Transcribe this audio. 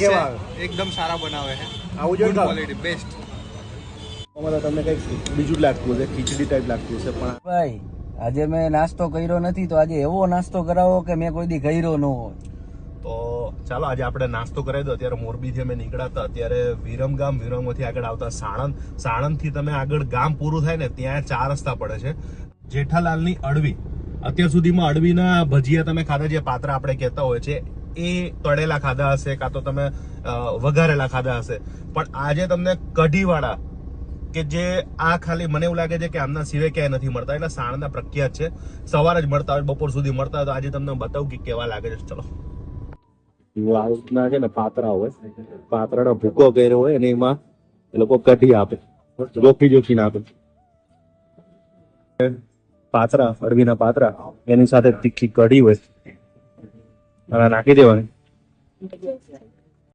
કેવા આવે? એકદમ સારા બનાવે છે. આવું જોઈએ ક્વોલિટી બેસ્ટ અમારે તમને કંઈક બીજું લાગતું હશે ખીચડી ટાઈપ લાગતું હશે પણ ભાઈ આજે મેં નાસ્તો કર્યો નથી તો આજે એવો નાસ્તો કરાવો કે મેં કોઈ દી કર્યો ન હોય. તો ચાલો આજે આપણે નાસ્તો કરાવી દો. અત્યારે મોરબીથી અમે નીકળ્યા હતા અત્યારે વિરમગામ વિરમમાંથી આગળ આવતા સાણંદ. સાણંદથી તમે આગળ ગામ પૂરું થાય ને ત્યાં ચાર રસ્તા પડે છે. જેઠાલાલની અડવી અત્યાર સુધીમાં અડવીના ભજીયા તમે ખાધા જે પાત્ર આપણે કહેતા હોય છે એ તળેલા ખાધા હશે, કાં તો તમે વઘારેલા ખાધા હશે. પણ આજે તમને કઢીવાળા કે જે આ ખાલી મને એવું લાગે છે કે આમના સિવાય ક્યાંય નથી મળતા. એટલે સાણંદના પ્રખ્યાત છે. સવારે જ મળતા હોય, બપોર સુધી મળતા હોય, તો આજે તમને બતાવું કે કેવા લાગે છે. ચલો. વાળના છે ને પાતરા હોય પાતરાનો ભૂકો કર્યો હોય અને એમાં એ લોકો કઢી આપે જોખી જોખીને આપે. પાતરા અડવીના પાતરા એની સાથે તીખી કઢી હોય. નાખી દેવાની.